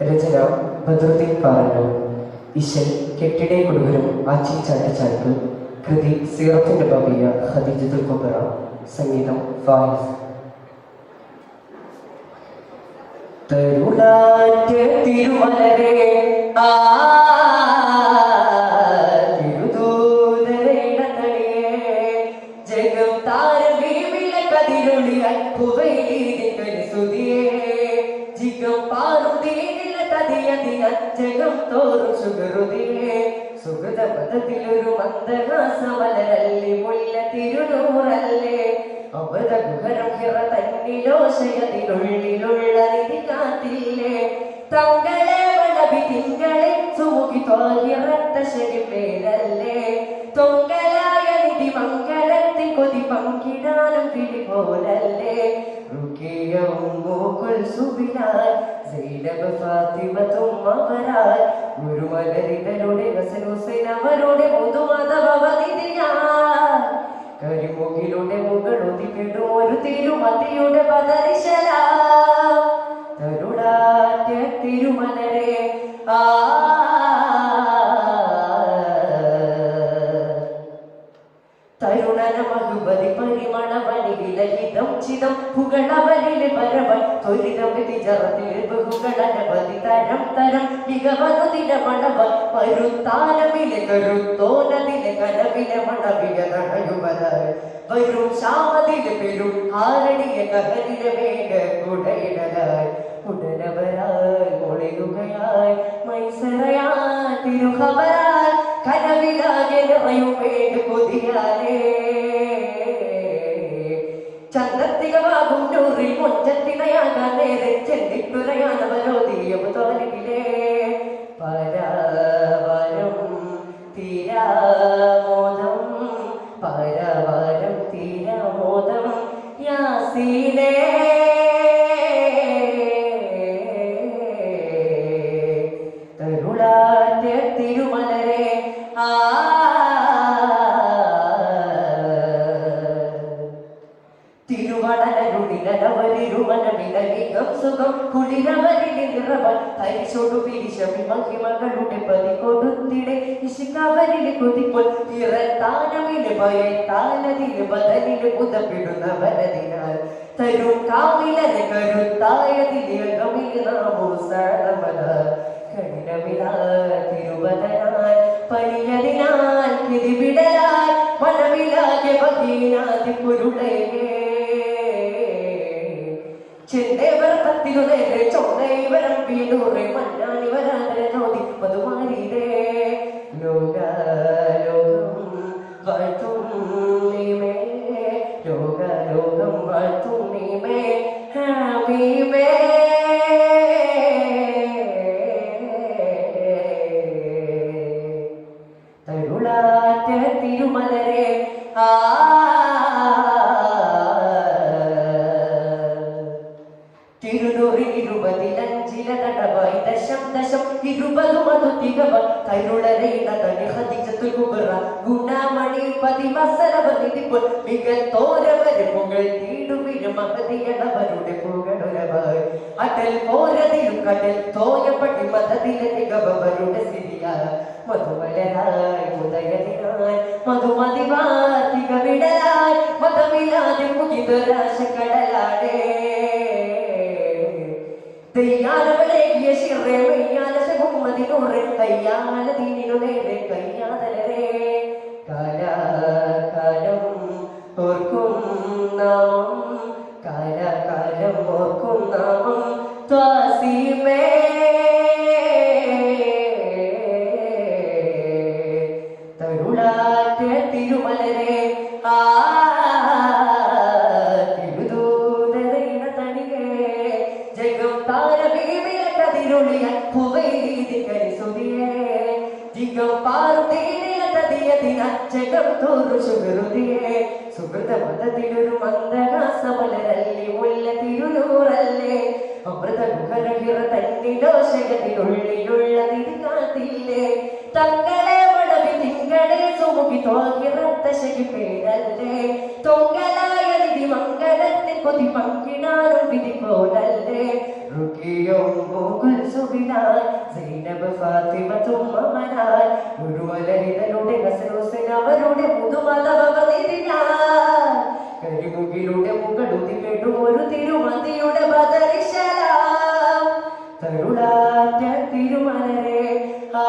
രചന ബദറുദ്ദീൻ പാറന്നൂർ ഇശൽ കെട്ടിടേ കൊടുവരും ആച്ചി ചാട്ടിച്ചാൽപ്പ് കൃതി സീറത്തിന്റെ ബബിയ ഹദീജുദുൽ കുബറ സംഗീതം ഫായിസ്. തരുളാറ്റ തിരുമലരെ ആ ജഗം തോറും സുഗറുതിയേ സുഹൃത. പദത്തിലൊരു മന്ദഹാസമലരല്ലി മുല്ല തിരുനൂറല്ലേ. അമൃത ഗുഹരം ഹിറ തന്നിലോശയതിനുള്ളിലുള്ള നിധി കാത്തില്ലേ. തങ്ങളെ വളവി തിങ്കളെ സുമുഖി തോഹിറത്ത ശരി പേരല്ലേ തൊങ്കലായ നിധി മംഗളത്തിൽ കൊതി പങ്കിടാനും പിടി പോലല്ലേ റുക്കിയവും മൂക്കുൽ സുബിലാൽ ഹുസൈൻ അവരുടെ കരിമുകിലുടെ മുകളൊതിക്കിടും ഒരു തിരുമതിയുടെ പദരിശല തരുണന മധുപതി വിലയിതം ചിതം പുകളവലിലെ പരവൻ ത്വരിതം വ്യതിചറത്തിൽ ബഹുഗണനപതി തരം തരം മികവനുദിന മണവ പരുത്താനമിലെ കരുത്തോനതിലെ കനവിലെ കണയുവരായി വരും ശാമതിലെ പെരും ആരണിയ കഹരിലെ വേഗ കുടയിടലായി. ഉടനവരായി ഒളിയുകയായി മൈസറയായി തിരുഹവരായി. കനവിലാകെ നിറയും മുഞ്ചത്തിനയാകാൻ നേരെ ചെന്നിട്ടുരയാനവരോധിയം തീയവ് പരവരം സുഖം കുളിരവരിലെ നിറവൻ ഹരിച്ചോടു പിരിശമി മഹിമകളുടെ പതി കൊടുത്തിടെ ഇശിക്കവരിലെ കൊതിപ്പോൾ പിറത്താനമിലെ ഭയത്താനതിലെ ബദലിലെ പുതപ്പിടുന്നവരതിനാൽ തരും കാവിലരെ കരുത്തായതിലെ അകമിലെ തിരുവതനാൽ പണിയതിനാൽ കിരിവിടലാൽ മനമിലാകെ ബഹീനാതി ചെന്നേവർ പത്തിലുനേരെ ചൊന്നേവരം വീണൂറെ മഞ്ഞാണി വരാതെ നോതി തരുളാറ്റ തിരുമലരെ ആ തികവ കരുളരയിട തനി ഹദിജത്തുൽ കുബറ ഗുണമണി പതിവസരവ നിധിപ്പോൾ മികൽ തോരവര് പുകൾ തീടുവിന് മഹതിയടവരുടെ പുകളൊരവായി അടൽ പോരതിലും കടൽ തോയപ്പട്ടി മതതിലെ തികവരുടെ സ്ഥിതിയ മധുമലരായി മുതയതിനായി മധുമതിവാർ തികവിടലായി മതമില്ലാതെ കടലാടേ മെയ്യാല ശകുമ്മതിനൂറെ കയ്യാല നേരെ കയ്യാതലരേ കാലാകാലം ജഗം തോറു സുഹൃതിയേ സുഹൃത മതത്തിലൊരു മന്ദഹാസമലരല്ലി മുല്ല തിരുനൂറല്ലേ. അമൃത ഗുഹരഹിറ തന്നിലോശകത്തിനുള്ളിലുള്ള നിധി കാത്തില്ലേ തങ്ങളെ മടവി തിങ്കളെ സുമുഖി തോഹിറത്ത ശകി പേരല്ലേ. മംഗളത്തിൽ കൊതി പങ്കിടാനും വിധി പോലല്ലേ റുക്കിയും സൈനബ് ഫാത്തിമ തുമ്മനായി ഗുരുവലരിതനുടെ നസറുസിൻ അവരുടെ കരിമുകിലൂടെ മുകളുതി മുകളുതിപ്പെടും ഒരു തിരുമതിയുടെ ബദരിശലാം തരുളാറ്റ തിരുമലരെ ആ